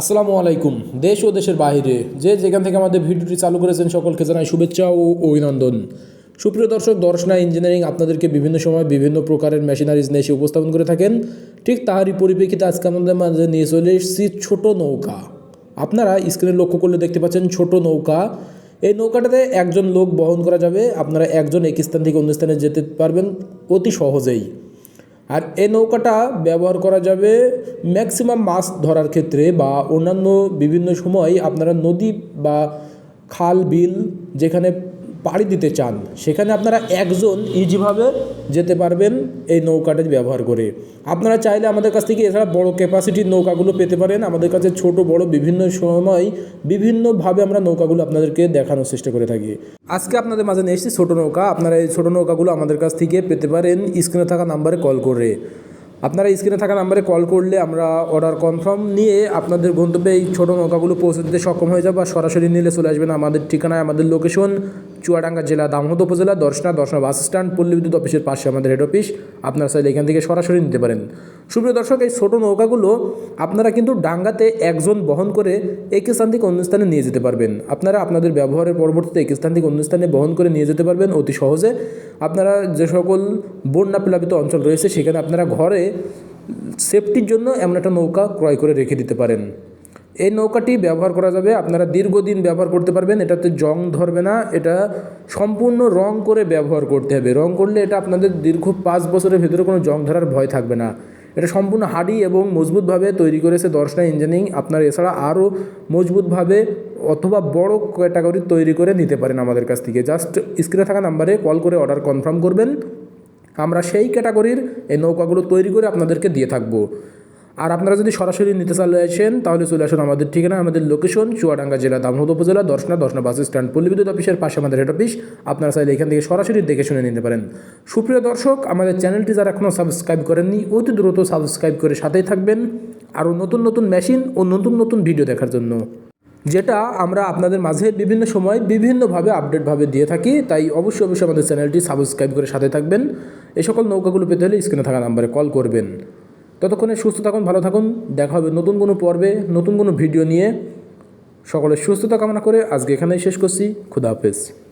আসসালামু আলাইকুম। দেশ ও দেশের বাইরে যে যেখান থেকে আমাদের ভিডিওটি চালু করেছেন সকলকে জানাই শুভেচ্ছা ও অভিনন্দন। সুপ্রিয় দর্শক, দর্শনা, ইঞ্জিনিয়ারিং আপনাদেরকে বিভিন্ন সময় বিভিন্ন প্রকারের মেশিনারিজ নিয়ে এসে উপস্থাপন করে থাকেন। ঠিক তাহারই পরিপ্রেক্ষিতে আজকে আমাদের মাঝে নিয়ে চলে এসেছি ছোট নৌকা। আপনারা স্ক্রিনে লক্ষ্য করলে দেখতে পাচ্ছেন ছোট নৌকা। এই নৌকাটাতে একজন লোক বহন করা যাবে। আপনারা একজন এক স্থান থেকে অন্য স্থানে যেতে পারবেন অতি সহজেই। আর এই নৌকাটা ব্যবহার করা যাবে ম্যাক্সিমাম মাছ ধরার ক্ষেত্রে বা অন্যান্য বিভিন্ন সময় আপনারা নদী বা খাল বিল যেখানে পাড়ি দিতে চান, সেখানে আপনারা একজন ইজিভাবে যেতে পারবেন এই নৌকাটা ব্যবহার করে। আপনারা চাইলে আমাদের কাছ থেকে এছাড়া বড় ক্যাপাসিটির নৌকাগুলো পেতে পারেন। আমাদের কাছে ছোট, বড় বিভিন্ন সময় বিভিন্নভাবে আমরা নৌকাগুলো আপনাদেরকে দেখানোর চেষ্টা করে থাকি। আজকে আপনাদের মাঝে নিয়ে এসেছি ছোটো নৌকা। আপনারা এই ছোটো নৌকাগুলো আমাদের কাছ থেকে পেতে পারেন স্ক্রিনে থাকা নাম্বারে কল করে। আপনারা স্ক্রিনে থাকা নাম্বারে কল করলে আমরা অর্ডার কনফার্ম নিয়ে আপনাদের গন্তব্যে এই ছোটো নৌকাগুলো পৌঁছে দিতে সক্ষম হয়ে যাবে। বা সরাসরি নিলে চলে আসবেন আমাদের ঠিকানায়, আমাদের লোকেশন চুয়াডাঙ্গা জেলা দামোদ উপজেলা, দর্শনা দর্শনা বাস স্ট্যান্ড, পল্লী বিদ্যুৎ অফিসের পাশে আমাদের হেড অফিস আপনারা চাইলে এখান থেকে সরাসরি নিতে পারেন। সুপ্রিয় দর্শক, এই ছোটো নৌকাগুলো আপনারা কিন্তু ডাঙ্গাতে একজন বহন করে এক স্থান থেকে অন্য স্থানে নিয়ে যেতে পারবেন। আপনারা আপনাদের ব্যবহারের পরবর্তীতে এক স্থান থেকে অন্য স্থানে বহন করে নিয়ে যেতে পারবেন অতি সহজে। আপনারা যে সকল বন্যা প্লাবিত অঞ্চল রয়েছে, সেখানে আপনারা ঘরে সেফটির জন্য এমন একটা নৌকা ক্রয় করে রেখে দিতে পারেন। এই নৌকাটি ব্যবহার করা যাবে, আপনারা দীর্ঘদিন ব্যবহার করতে পারবেন, এটাতে জং ধরবে না, এটা সম্পূর্ণ রং করে ব্যবহার করতে হবে। রং করলে এটা আপনাদের দীর্ঘ পাঁচ বছরের ভেতরে কোনো জং ধরার ভয় থাকবে না। এটা সম্পূর্ণ হাডি এবং মজবুতভাবে তৈরি করেছে দর্শনা ইঞ্জিনিয়ারিং। আপনারা এছাড়া আরও মজবুতভাবে অথবা বড় ক্যাটাগরি তৈরি করে নিতে পারেন আমাদের কাছ থেকে। জাস্ট স্ক্রিনে থাকা নাম্বারে কল করে অর্ডার কনফার্ম করবেন। আমরা সেই ক্যাটাগরির এই নৌকাগুলো তৈরি করে আপনাদেরকে দিয়ে থাকব। আর আপনারা যদি সরাসরি নিতে চলে আসেন, তাহলে চলে আসুন আমাদের ঠিকানা, আমাদের লোকেশন চুয়াডাঙ্গা জেলা দামোদ উপজেলা, দর্শনা দর্শনা বাস স্ট্যান্ড, পল্লী বিদ্যুৎ অফিসের পাশে আমাদের হেড অফিস আপনারা চাইলে এখান থেকে সরাসরি দেখে শুনে নিতে পারেন। সুপ্রিয় দর্শক, আমাদের চ্যানেলটি যারা এখনও সাবস্ক্রাইব করেননি, অতি দ্রুত সাবস্ক্রাইব করে সাথেই থাকবেন। আরও নতুন নতুন মেশিন ও নতুন নতুন ভিডিও দেখার জন্য। যেটা আমরা আপনাদের মাঝে বিভিন্ন সময় বিভিন্নভাবে আপডেটভাবে দিয়ে থাকি, তাই অবশ্যই অবশ্যই আমাদের চ্যানেলটি সাবস্ক্রাইব করে সাথে থাকবেন। এই সকল নৌকাগুলো পেতে হলে স্ক্রিনে থাকা নাম্বারে কল করবেন। ততক্ষণে সুস্থ থাকুন, ভালো থাকুন। দেখা হবে নতুন কোনো পর্বে, নতুন কোনো ভিডিও নিয়ে। সকলের সুস্থতা কামনা করে আজকে এখানেই শেষ করছি। খুদা হাফেজ।